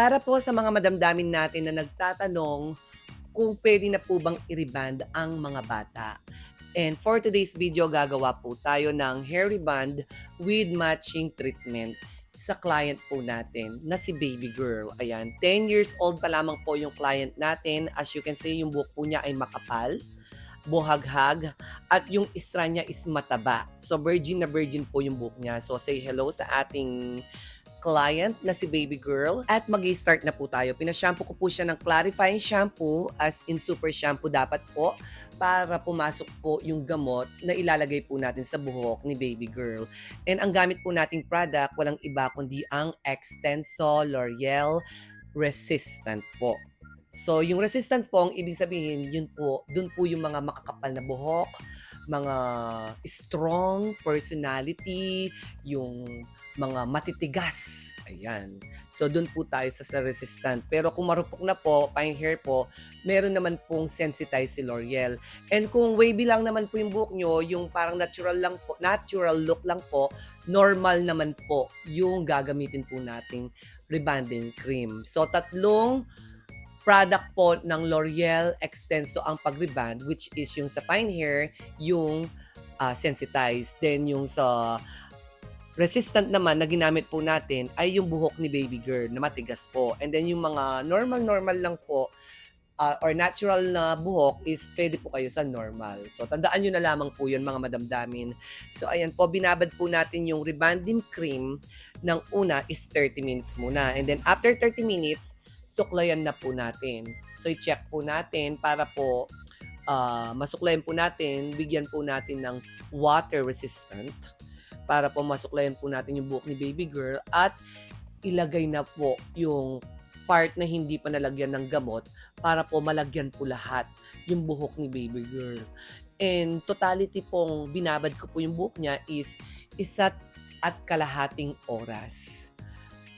Para po sa mga madamdamin natin na nagtatanong kung pwede na po bang i-reband ang mga bata. And for today's video, gagawa po tayo ng hair reband with matching treatment sa client po natin na si baby girl. Ayan, 10 years old pa lamang po yung client natin. As you can see, yung buhok po niya ay makapal, buhaghag, at yung istra niya is mataba. So virgin na virgin po yung buhok niya. So say hello sa ating client na si baby girl at mag start na po tayo. Pinashampoo ko po siya ng clarifying shampoo as in super shampoo dapat po para pumasok po yung gamot na ilalagay po natin sa buhok ni baby girl. And ang gamit po nating product, walang iba kundi ang Extenso L'Oreal Resistant po. So, yung resistant po, ang ibig sabihin, yun po, dun po yung mga makakapal na buhok, mga strong personality, yung mga matitigas. Ayan. So, dun po tayo sa, sa resistant. Pero kung marupok na po, fine hair po, meron naman pong sensitize si L'Oreal. And kung wavy lang naman po yung buhok nyo, yung parang natural lang po, natural look lang po, normal naman po yung gagamitin po nating rebanding cream. So, tatlong product po ng L'Oreal Extenso ang pag-reband, which is yung sa fine hair, yung uh, sensitized. Then yung sa resistant naman na ginamit po natin ay yung buhok ni baby girl na matigas po. And then yung mga normal-normal lang po uh, or natural na buhok is pwede po kayo sa normal. So, tandaan nyo na lamang po yun mga madamdamin. So, ayan po, binabad po natin yung rebanding cream ng una is 30 minutes muna. And then, after 30 minutes, suklayan na po natin. So, i-check po natin para po uh, masuklayan po natin, bigyan po natin ng water resistant para po masuklayan po natin yung buhok ni baby girl at ilagay na po yung part na hindi pa nalagyan ng gamot para po malagyan po lahat yung buhok ni baby girl. And totality pong binabad ko po yung buhok niya is isa't at kalahating oras.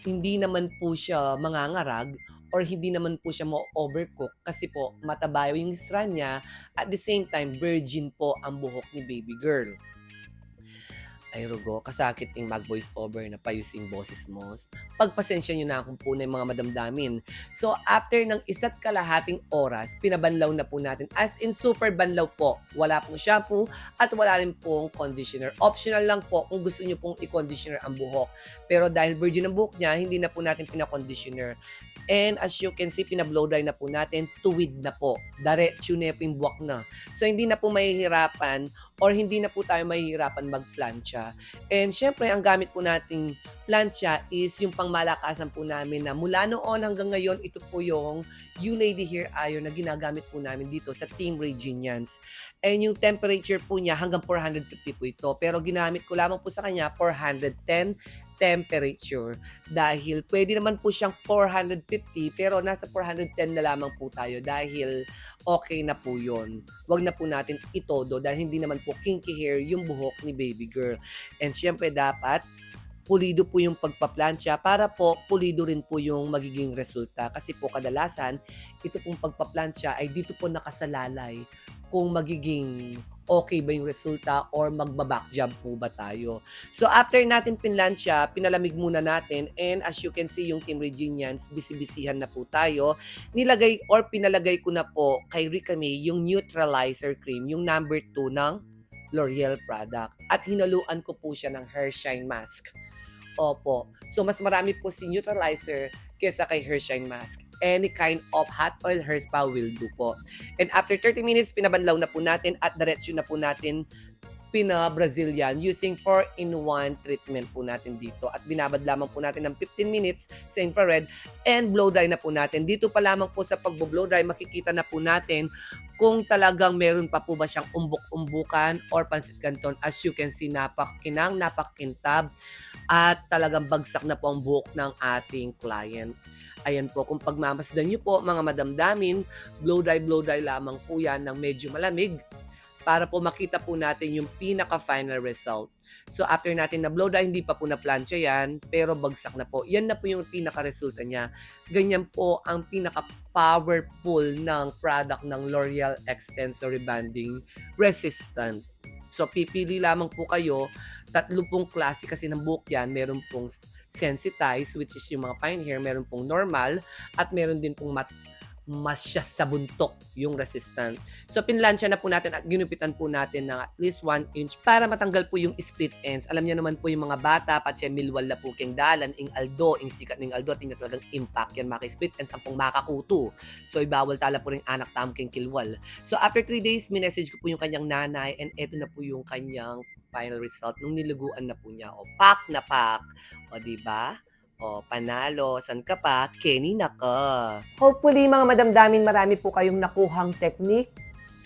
Hindi naman po siya mangangarag or hindi naman po siya mo-overcook kasi po matabayo yung straw niya at the same time virgin po ang buhok ni baby girl. Ay, Rugo, kasakit ing mag-voice over na payusing boses mo. Pagpasensya nyo na akong po na yung mga madamdamin. So, after ng isa't kalahating oras, pinabanlaw na po natin. As in, super banlaw po. Wala pong shampoo at wala rin pong conditioner. Optional lang po kung gusto nyo pong i-conditioner ang buhok. Pero dahil virgin ang buhok niya, hindi na po natin pinakonditioner. And as you can see, pinablow dry na po natin, tuwid na po. Diretso na yung buwak na. So, hindi na po mahihirapan or hindi na po tayo mahihirapan magplancha. And syempre, ang gamit po nating plancha is yung pangmalakasan po namin na mula noon hanggang ngayon, ito po yung You Lady Hair Iron na ginagamit po namin dito sa Team Reginians. And yung temperature po niya hanggang 450 po ito. Pero ginamit ko lamang po sa kanya 410 temperature dahil pwede naman po siyang 450 pero nasa 410 na lamang po tayo dahil okay na po yon. Huwag na po natin itodo dahil hindi naman po kinky hair yung buhok ni baby girl. And syempre dapat pulido po yung pagpaplansya para po pulido rin po yung magiging resulta. Kasi po kadalasan, ito pong pagpaplansya ay dito po nakasalalay kung magiging okay ba yung resulta or magbaback job po ba tayo. So after natin pinlansya, pinalamig muna natin and as you can see yung Team Reginians, bisibisihan na po tayo. Nilagay or pinalagay ko na po kay Rika May yung neutralizer cream, yung number 2 ng L'Oreal product. At hinaluan ko po siya ng hair shine mask. Opo. So mas marami po si neutralizer kesa kay hair shine mask. Any kind of hot oil hair spa will do po. And after 30 minutes, pinabanlaw na po natin at diretso na po natin pina-Brazilian using 4-in-1 treatment po natin dito. At binabad lamang po natin ng 15 minutes sa infrared and blow dry na po natin. Dito pa lamang po sa pagbo-blow dry, makikita na po natin kung talagang meron pa po ba siyang umbok-umbukan or pansit canton. As you can see, napakinang, napakintab at talagang bagsak na po ang buhok ng ating client. Ayan po, kung pagmamasdan nyo po mga madamdamin, blow dry, blow dry lamang po yan ng medyo malamig para po makita po natin yung pinaka-final result. So after natin na blow dry, hindi pa po na plancha yan, pero bagsak na po. Yan na po yung pinaka-resulta niya. Ganyan po ang pinaka-powerful ng product ng L'Oreal Extensor Rebanding Resistant. So pipili lamang po kayo, tatlo pong klase kasi ng buhok yan. Meron pong sensitized, which is yung mga fine hair, meron pong normal, at meron din pong mat masya sa buntok yung resistant. So, pinlansya na po natin at ginupitan po natin ng at least 1 inch para matanggal po yung split ends. Alam niyo naman po yung mga bata, patse milwal na po king dalan, ing aldo, ing sikat ning aldo, tingnan talagang impact yan, maka split ends, ang pong makakuto. So, ibawal tala po rin anak tam king kilwal. So, after 3 days, minessage ko po yung kanyang nanay and eto na po yung kanyang final result nung niluguan na po niya. O, pak na pak. O, di ba? O, panalo. San ka pa? Kenny na ka. Hopefully, mga madamdamin, marami po kayong nakuhang technique,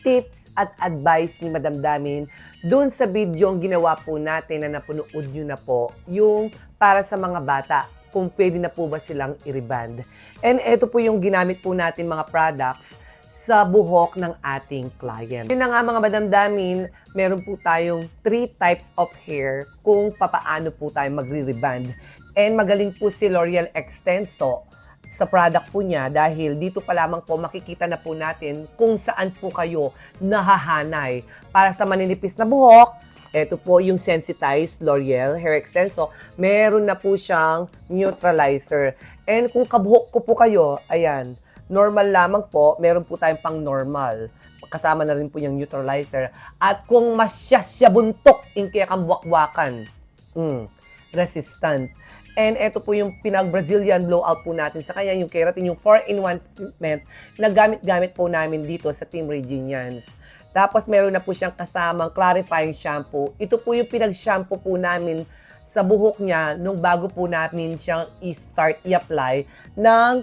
tips at advice ni Madam Damin dun sa video ang ginawa po natin na napunood nyo na po, yung para sa mga bata, kung pwede na po ba silang i-reband. And ito po yung ginamit po natin mga products sa buhok ng ating client. Yun na nga mga madamdamin, meron po tayong three types of hair kung papaano po tayo magre-reband. And magaling po si L'Oreal Extenso sa product po niya dahil dito pa lamang po makikita na po natin kung saan po kayo nahahanay. Para sa maninipis na buhok, ito po yung sensitized L'Oreal Hair Extenso. Meron na po siyang neutralizer. And kung kabuhok ko po kayo, ayan, normal lamang po, meron po tayong pang normal. Kasama na rin po yung neutralizer. At kung masyasya buntok, in kaya kambuakwakan, mm, resistant. And ito po yung pinag-Brazilian blowout po natin sa kanya, yung keratin, yung 4-in-1 treatment na gamit-gamit po namin dito sa Team Reginians. Tapos meron na po siyang kasamang clarifying shampoo. Ito po yung pinag-shampoo po namin sa buhok niya nung bago po namin siyang i-start i-apply ng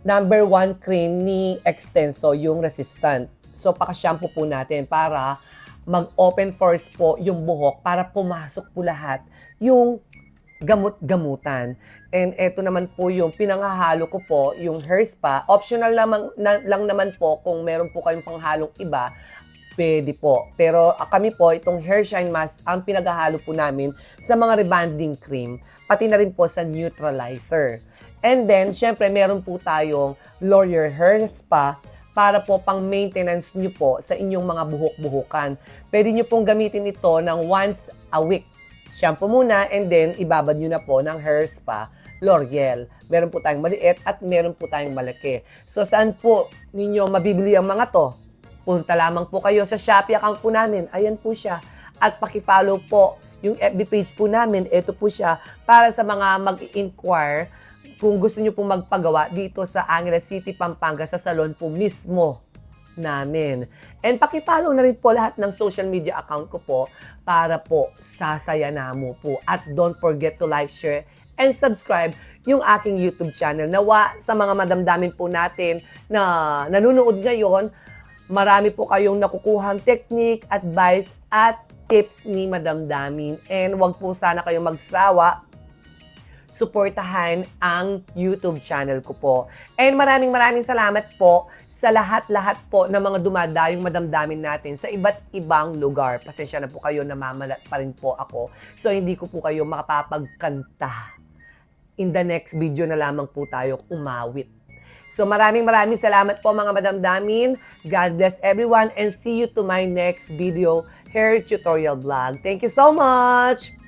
number one cream ni Extenso, yung resistant. So, paka-shampoo po natin para mag-open force po yung buhok para pumasok po lahat yung gamot-gamutan. And eto naman po yung pinangahalo ko po, yung hair spa. Optional lamang, na, lang naman po kung meron po kayong panghalong iba, pwede po. Pero ah, kami po, itong hair shine mask, ang pinaghahalo po namin sa mga rebanding cream, pati na rin po sa neutralizer. And then, syempre, meron po tayong Laurier Hair Spa para po pang maintenance nyo po sa inyong mga buhok-buhukan. Pwede nyo pong gamitin ito ng once a week. Shampoo muna and then ibabad nyo na po ng hair spa L'Oreal. Meron po tayong maliit at meron po tayong malaki. So saan po ninyo mabibili ang mga to? Punta lamang po kayo sa Shopee account po namin. Ayan po siya. At pakifollow po yung FB page po namin. Ito po siya para sa mga mag-inquire kung gusto nyo pong magpagawa dito sa Angeles City, Pampanga sa salon po mismo namin. And pakifollow na rin po lahat ng social media account ko po para po sasaya na mo po. At don't forget to like, share, and subscribe yung aking YouTube channel. Nawa sa mga madamdamin po natin na nanonood ngayon, marami po kayong nakukuhang technique, advice, at tips ni Madam Damin. And wag po sana kayong magsawa suportahan ang YouTube channel ko po. And maraming maraming salamat po sa lahat-lahat po ng mga dumadayong madamdamin natin sa iba't ibang lugar. Pasensya na po kayo, namamalat pa rin po ako. So hindi ko po kayo makapapagkanta. In the next video na lamang po tayo umawit. So maraming maraming salamat po mga madamdamin. God bless everyone and see you to my next video hair tutorial vlog. Thank you so much!